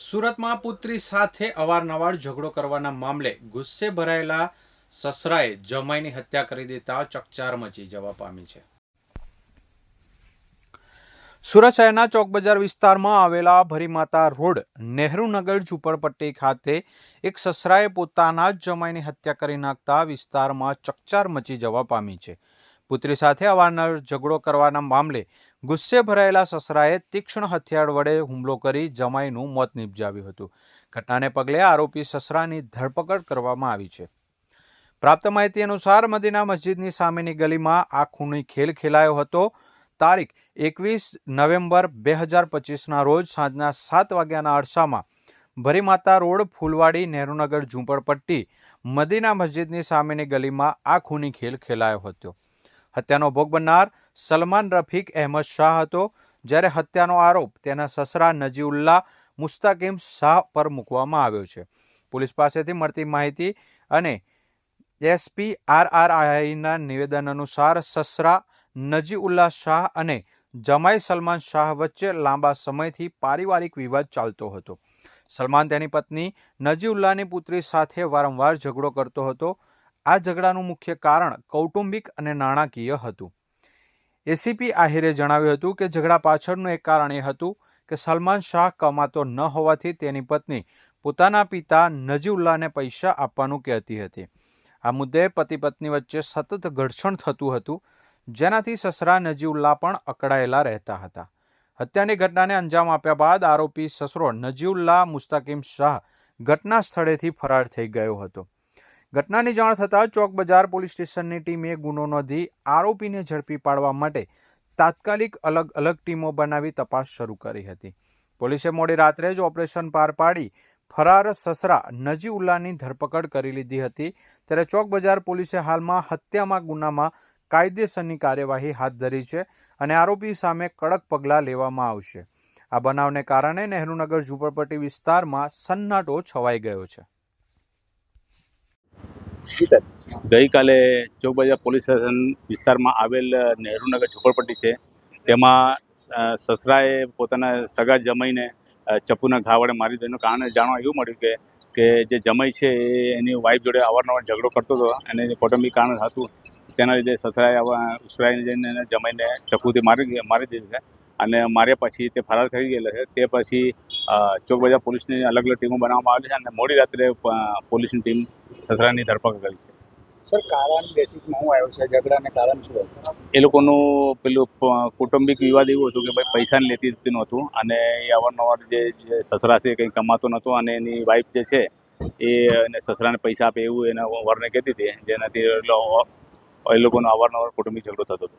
સુરતમાં પુત્રી સાથે અવારનવાર ઝઘડો કરવાના મામલે ગુસ્સે ભરાયેલા સસરાએ જમાઈની હત્યા કરી દેતા ચકચાર મચી જવા પામી છે. સુરત શહેરના ચોક બજાર વિસ્તારમાં આવેલા ભરીમાતા રોડ નહેરુનગર ઝુંપડપટ્ટી ખાતે એક સસરાએ પોતાના જ જમાઈની હત્યા કરી નાખતા વિસ્તારમાં ચકચાર મચી જવા પામી છે. પુત્રી સાથે અવારનવાર ઝઘડો કરવાના મામલે ગુસ્સે ભરાયેલા સસરાએ તીક્ષ્ણ હથિયાર વડે હુમલો કરી જમાઈનું મોત નિપજાવ્યું હતું. ઘટનાને પગલે આરોપી સસરાની ધરપકડ કરવામાં આવી છે. પ્રાપ્ત માહિતી અનુસાર મદીના મસ્જિદની સામેની ગલીમાં આ ખૂની ખેલ ખેલાયો હતો. તારીખ એકવીસ નવેમ્બર બે હજાર પચીસના રોજ સાંજના સાત વાગ્યાના અરસામાં ભરીમાતા રોડ, ફૂલવાડી, નહેરુનગર, ઝૂંપડપટ્ટી, મદીના મસ્જિદની સામેની ગલીમાં આ ખૂની ખેલ ખેલાયો હતો. હત્યાનો ભોગ બનનાર સલમાન રફીક અહેમદ શાહ હતો. જ્યારે હત્યાનો આરોપ તેના સસરા નજીઉલ્લા મુસ્તાકીમ શાહ પર મૂકવામાં આવ્યો છે. પોલીસ પાસેથી મળતી માહિતી અને એસપી આર આર આઈના નિવેદન અનુસાર સસરા નજીઉલ્લા શાહ અને જમાઈ સલમાન શાહ વચ્ચે લાંબા સમયથી પારિવારિક વિવાદ ચાલતો હતો. સલમાન તેની પત્ની નજીઉલ્લાની પુત્રી સાથે વારંવાર ઝઘડો કરતો હતો. આ ઝઘડાનું મુખ્ય કારણ કૌટુંબિક અને નાણાકીય હતું. એસીપી આહિરે જણાવ્યું હતું કે ઝઘડા પાછળનું એક કારણ એ હતું કે સલમાન શાહ કમાતો ન હોવાથી તેની પત્ની પોતાના પિતા નજીઉલ્લાને પૈસા આપવાનું કહેતી હતી. આ મુદ્દે પતિ પત્ની વચ્ચે સતત ઘર્ષણ થતું હતું, જેનાથી સસરા નજીઉલ્લા પણ અકળાયેલા રહેતા હતા. હત્યાની ઘટનાને અંજામ આપ્યા બાદ આરોપી સસરો નજીઉલ્લા મુસ્તાકીમ શાહ ઘટના સ્થળેથી ફરાર થઈ ગયો હતો. ઘટનાની જાણ થતાં ચોક બજાર પોલીસ સ્ટેશનની ટીમે ગુનો નોંધી આરોપીને ઝડપી પાડવા માટે તાત્કાલિક અલગ અલગ ટીમો બનાવી તપાસ શરૂ કરી હતી. પોલીસે મોડી રાત્રે જ ઓપરેશન પાર પાડી ફરાર સસરા નજીઉલ્લાની ધરપકડ કરી લીધી હતી. ત્યારે ચોક બજાર પોલીસે હાલમાં હત્યામાં ગુનામાં કાયદેસરની કાર્યવાહી હાથ ધરી છે અને આરોપી સામે કડક પગલાં લેવામાં આવશે. આ બનાવને કારણે નહેરુનગર ઝૂંપડપટ્ટી વિસ્તારમાં સન્નાટો છવાઈ ગયો છે. ગઈકાલે ચોકબજાર પોલીસ સ્ટેશન વિસ્તારમાં આવેલ નહેરુનગર ઝૂંપડપટ્ટી છે. તેમાં સસરાએ પોતાના સગા જમાઈને ચપ્પુના ઘા વડે મારી દેવાનું કારણે જાણવા એવું મળ્યું કે કે જે જમાઈ છે એ એની વાઈફ જોડે અવારનવાર ઝઘડો કરતો હતો અને જે કૌટુંબિક કારણ હતું, તેના લીધે સસરાએ આવા ઉશ્કેરાઈને જઈને જમાઈને ચપ્પુથી મારી મારી દીધું છે. અને માર્યા પછી તે ફરાર થઈ ગયેલો છે. તે પછી ચોકબજાર પોલીસની અલગ અલગ ટીમો બનાવવામાં આવેલી છે અને મોડી રાત્રે પોલીસની ટીમ સસરાની ધરપકડ કરી છે. સર કારણ બેસિકમાં હું આવ્યો છે? ઝઘડાને કારણ શું એ લોકોનું પેલું કુટુંબિક વિવાદ એવું હતું કે ભાઈ પૈસાને લેતી જતી નહોતું અને એ અવારનવાર જે જે સસરા છે કંઈ કમાતો નહોતો અને એની વાઈફ જે છે એ એને સસરાને પૈસા આપે એવું એના વરને કહેતી હતી જેનાથી એ લોકોનો અવારનવાર કૌટુંબિક ઝઘડો થતો હતો.